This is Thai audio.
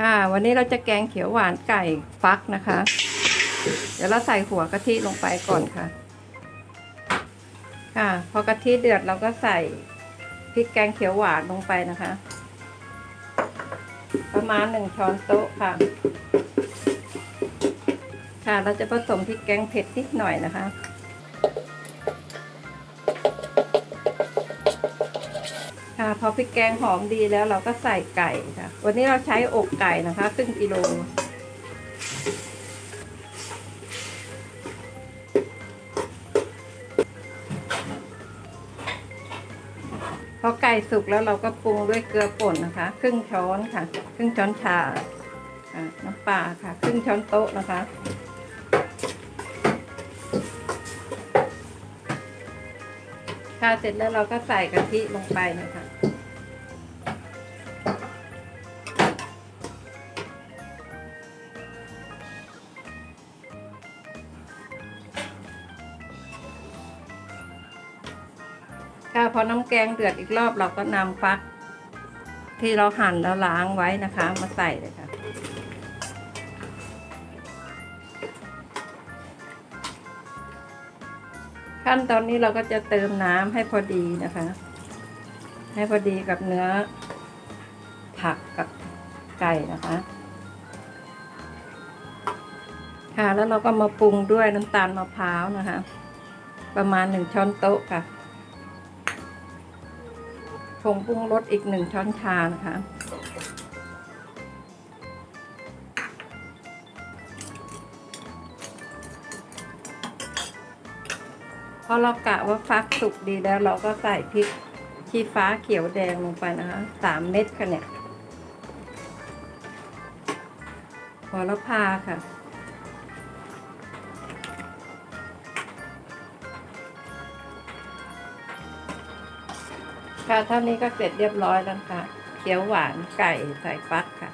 ค่ะ วันนี้เราจะแกงเขียวหวานไก่ฟักนะคะ เดี๋ยวเราใส่หัวกะทิลงไปก่อนค่ะ ค่ะ พอกะทิเดือดเราก็ใส่พริกแกงเขียวหวานลงไปนะคะ ประมาณหนึ่งช้อนโต๊ะค่ะ ค่ะเราจะผสมพริกแกงเผ็ดนิดหน่อยนะคะ ค่ะพอพริกแกงหอมดีแล้วเราก็ใส่ไก่ค่ะ วันนี้เราใช้อกไก่นะคะครึ่งกิโลพอไก่สุกแล้วเราก็ปรุงด้วยเกลือป่นนะคะ ครึ่งช้อนค่ะ ครึ่งช้อนชาอ่าน้ำปลาค่ะ ครึ่งช้อนโต๊ะนะคะค่ะเสร็จแล้วเราก็ใส่กะทิลงไปนะคะ ค่ะพอน้ำแกงเดือดอีกรอบเราก็นำฟัก ที่เราหั่นแล้วล้างไว้นะคะ มาใส่เลยค่ะขั้นตอนนี้เราก็จะเติมน้ำให้พอดีนะคะ ให้พอดีกับเนื้อ ผักกับไก่นะคะ ค่ะแล้วเราก็มาปรุงด้วยน้ำตาลมะพร้าวนะคะ ประมาณหนึ่งช้อนโต๊ะค่ะ ผงปรุงรสอีกหนึ่งช้อนชานะคะพอเรากะว่าฟักสุกดีแล้วเราก็ใส่พริกชี้ฟ้าเขียวแดงลงไปนะคะสามเม็ดค่ะเนี่ยพอละพาค่ะ ค่ะเท่านี้ก็เสร็จเรียบร้อยแล้วค่ะเขียวหวานไก่ใส่ฟักค่ะ